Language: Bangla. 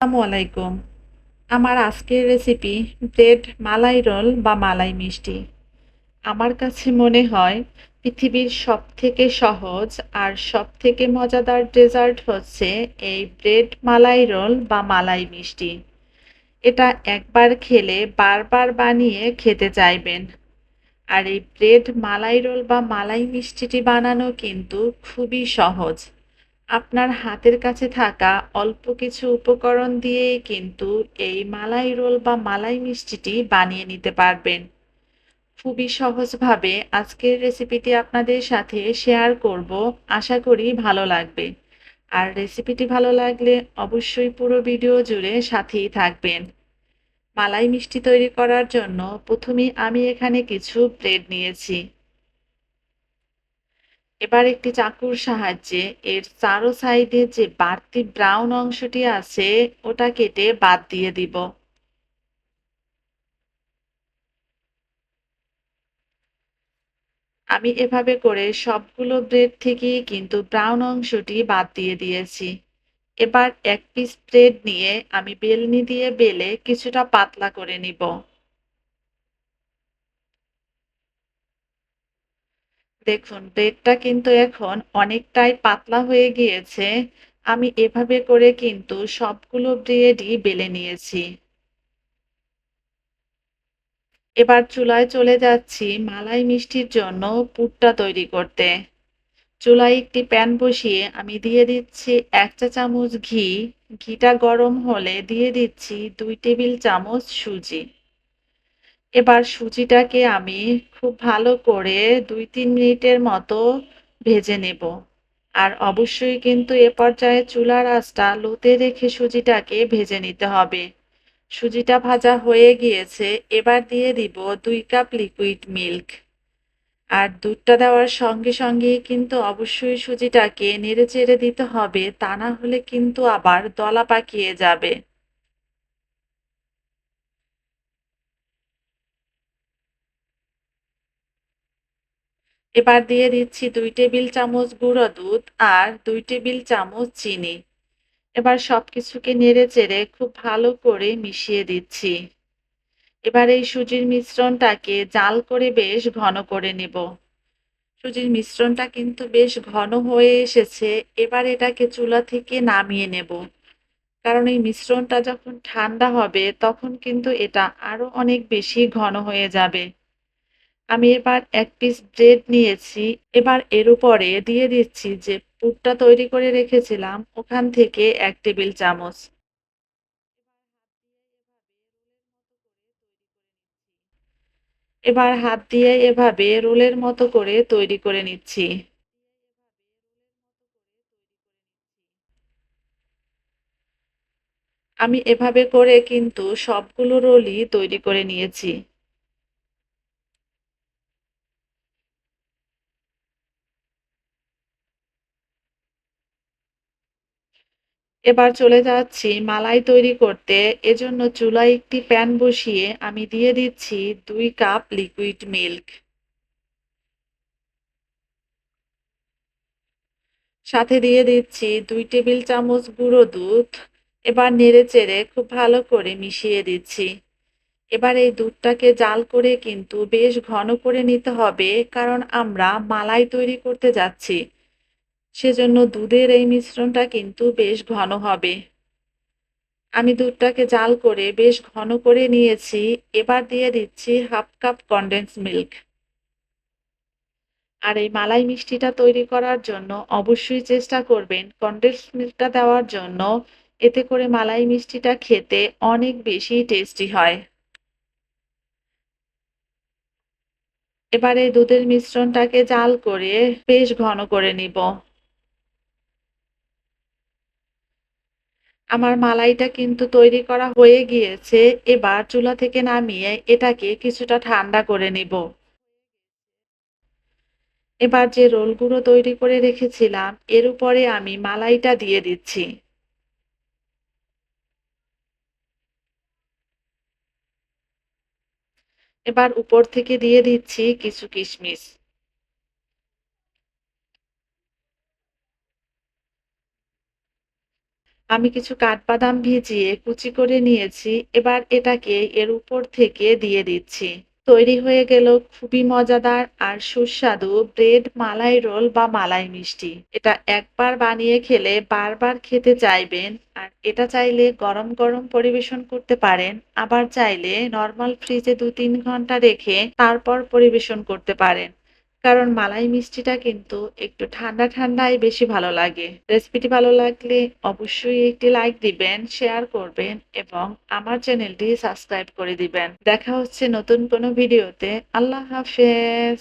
আসসালামু আলাইকুম। আমার আজকের রেসিপি ব্রেড মালাই রোল বা মালাই মিষ্টি। আমার কাছে মনে হয় পৃথিবীর সব থেকে সহজ আর সব থেকে মজাদার ডেজার্ট হচ্ছে এই ব্রেড মালাই রোল বা মালাই মিষ্টি। এটা একবার খেলে বারবার বানিয়ে খেতে চাইবেন। আর এই ব্রেড মালাই রোল বা মালাই মিষ্টিটি বানানো কিন্তু খুবই সহজ। আপনার হাতের কাছে থাকা অল্প কিছু উপকরণ দিয়েই কিন্তু এই মালাই রোল বা মালাই মিষ্টিটি বানিয়ে নিতে পারবেন। খুবই সহজভাবে আজকের রেসিপিটি আপনাদের সাথে শেয়ার করব। আশা করি ভালো লাগবে। আর রেসিপিটি ভালো লাগলে অবশ্যই পুরো ভিডিও জুড়ে সাথেই থাকবেন। মালাই মিষ্টি তৈরি করার জন্য প্রথমেই আমি এখানে কিছু ব্রেড নিয়েছি। এবার একটি চাকুর সাহায্যে এর চারো সাইডে যে বাড়তি ব্রাউন অংশটি আছে, ওটা কেটে বাদ দিয়ে দিব। আমি এভাবে করে সবগুলো ব্রেড থেকেই কিন্তু ব্রাউন অংশটি বাদ দিয়ে দিয়েছি। এবার এক পিস ব্রেড নিয়ে আমি বেলনি দিয়ে বেলে কিছুটা পাতলা করে নিব। দেখুন ব্রেডটা কিন্তু এখন অনেকটাই পাতলা হয়ে গিয়েছে। আমি এভাবে করে কিন্তু সবগুলো ব্রেডই বেলে নিয়েছি। এবার চুলায় চলে যাচ্ছি মালাই মিষ্টির জন্য পুরটা তৈরি করতে। চুলায় একটি প্যান বসিয়ে আমি দিয়ে দিচ্ছি এক চা চামচ ঘি। ঘিটা গরম হলে দিয়ে দিচ্ছি দুই টেবিল চামচ সুজি। এবার সুজিটাকে আমি খুব ভালো করে দুই তিন মিনিটের মতো ভেজে নেব। আর অবশ্যই কিন্তু এ পর্যায়ে চুলার আঁচটা লোতে রেখে সুজিটাকে ভেজে নিতে হবে। সুজিটা ভাজা হয়ে গিয়েছে, এবার দিয়ে দিব দুই কাপ লিকুইড মিল্ক আর দুধটা দেওয়ার সঙ্গে সঙ্গে কিন্তু অবশ্যই সুজিটাকে নেড়ে চেড়ে দিতে হবে, তা না হলে কিন্তু আবার দলা পাকিয়ে যাবে। এবার দিয়ে দিচ্ছি দুই টেবিল চামচ গুঁড়ো দুধ আর দুই টেবিল চামচ চিনি। এবার সব কিছুকে নেড়ে চেড়ে খুব ভালো করে মিশিয়ে দিচ্ছি। এবার এই সুজির মিশ্রণটাকে জাল করে বেশ ঘন করে নেব। সুজির মিশ্রণটা কিন্তু বেশ ঘন হয়ে এসেছে, এবার এটাকে চুলা থেকে নামিয়ে নেব। কারণ এই মিশ্রণটা যখন ঠান্ডা হবে, তখন কিন্তু এটা আরও অনেক বেশি ঘন হয়ে যাবে। আমি এবার এক পিস ব্রেড নিয়েছি। এবার এর উপরে দিয়ে দিচ্ছি যে পুরটা তৈরি করে রেখেছিলাম, ওখান থেকে এক টেবিল চামচ। এবার হাত দিয়ে এভাবে রোলের মতো করে তৈরি করে নিচ্ছি। আমি এভাবে করে কিন্তু সবগুলো রোলই তৈরি করে নিয়েছি। এবার চলে যাচ্ছি মালাই তৈরি করতে। এজন্য চুলায় একটি প্যান বসিয়ে আমি দিয়ে দিচ্ছি দুই কাপ লিকুইড মিল্ক সাথে দিয়ে দিচ্ছি দুই টেবিল চামচ গুঁড়ো দুধ। এবার নেড়ে চেড়ে খুব ভালো করে মিশিয়ে দিচ্ছি। এবার এই দুধটাকে জাল করে কিন্তু বেশ ঘন করে নিতে হবে, কারণ আমরা মালাই তৈরি করতে যাচ্ছি। সেজন্য দুধের এই মিশ্রণটা কিন্তু বেশ ঘন হবে। আমি দুধটাকে জাল করে বেশ ঘন করে নিয়েছি। এবার দিয়ে দিচ্ছি হাফ কাপ কনডেন্স মিল্ক আর এই মালাই মিষ্টিটা তৈরি করার জন্য অবশ্যই চেষ্টা করবেন কনডেন্স মিল্কটা দেওয়ার জন্য। এতে করে মালাই মিষ্টিটা খেতে অনেক বেশি টেস্টি হয়। এবারে দুধের মিশ্রণটাকে জাল করে বেশ ঘন করে নিব। আমার মালাইটা কিন্তু তৈরি করা হয়ে গিয়েছে, এবার চুলা থেকে নামিয়ে এটাকে কিছুটা ঠান্ডা করে নিব। এবার যে রোলগুলো তৈরি করে রেখেছিলাম, এর উপরে আমি মালাইটা দিয়ে দিচ্ছি। এবার উপর থেকে দিয়ে দিচ্ছি কিছু কিশমিশ। আমি কিছু কাঠবাদাম ভিজিয়ে কুচি করে নিয়েছি, এবার এটাকে এর উপর থেকে দিয়ে দিচ্ছি। তৈরি হয়ে গেল খুবই মজাদার আর সুস্বাদু ব্রেড মালাই রোল বা মালাই মিষ্টি। এটা একবার বানিয়ে খেলে বারবার খেতে চাইবেন আর এটা চাইলে গরম গরম পরিবেশন করতে পারেন, আবার চাইলে নর্মাল ফ্রিজে দু তিন ঘণ্টা রেখে তারপর পরিবেশন করতে পারেন। কারণ মালাই মিষ্টিটা কিন্তু একটু ঠান্ডা ঠান্ডাই বেশি ভালো লাগে। রেসিপিটি ভালো লাগলে অবশ্যই একটি লাইক দিবেন শেয়ার করবেন এবং আমার চ্যানেলটি সাবস্ক্রাইব করে দিবেন। দেখা হচ্ছে নতুন কোনো ভিডিওতে আল্লাহ হাফেজ।